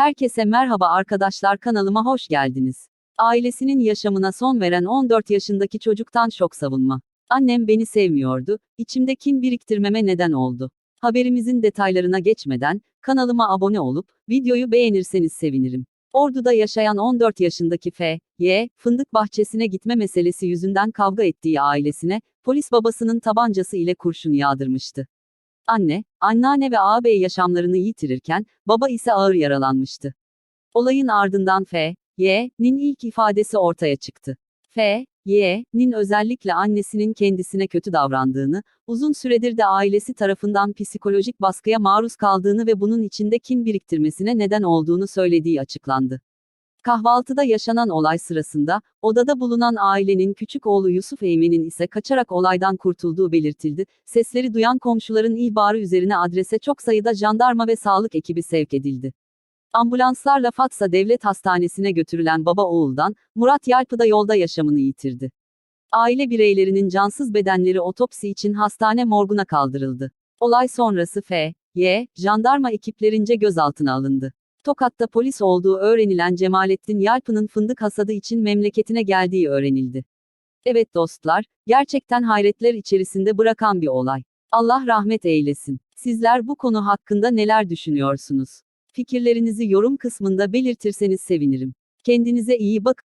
Herkese merhaba arkadaşlar kanalıma hoş geldiniz. Ailesinin yaşamına son veren 14 yaşındaki çocuktan şok savunma. Annem beni sevmiyordu, içimde kin biriktirmeme neden oldu. Haberimizin detaylarına geçmeden, kanalıma abone olup, videoyu beğenirseniz sevinirim. Ordu'da yaşayan 14 yaşındaki F, Y, fındık bahçesine gitme meselesi yüzünden kavga ettiği ailesine, polis babasının tabancası ile kurşun yağdırmıştı. Anne, anneanne ve ağabey yaşamlarını yitirirken, baba ise ağır yaralanmıştı. Olayın ardından F, Y'nin ilk ifadesi ortaya çıktı. F, Y'nin özellikle annesinin kendisine kötü davrandığını, uzun süredir de ailesi tarafından psikolojik baskıya maruz kaldığını ve bunun içinde kin biriktirmesine neden olduğunu söylediği açıklandı. Kahvaltıda yaşanan olay sırasında, odada bulunan ailenin küçük oğlu Yusuf Eymen'in ise kaçarak olaydan kurtulduğu belirtildi. Sesleri duyan komşuların ihbarı üzerine adrese çok sayıda jandarma ve sağlık ekibi sevk edildi. Ambulanslarla Fatsa Devlet Hastanesi'ne götürülen baba oğuldan, Murat Yalpı'da yolda yaşamını yitirdi. Aile bireylerinin cansız bedenleri otopsi için hastane morguna kaldırıldı. Olay sonrası F, Y, jandarma ekiplerince gözaltına alındı. Tokat'ta polis olduğu öğrenilen Cemalettin Yalpı'nın fındık hasadı için memleketine geldiği öğrenildi. Evet dostlar, gerçekten hayretler içerisinde bırakan bir olay. Allah rahmet eylesin. Sizler bu konu hakkında neler düşünüyorsunuz? Fikirlerinizi yorum kısmında belirtirseniz sevinirim. Kendinize iyi bak.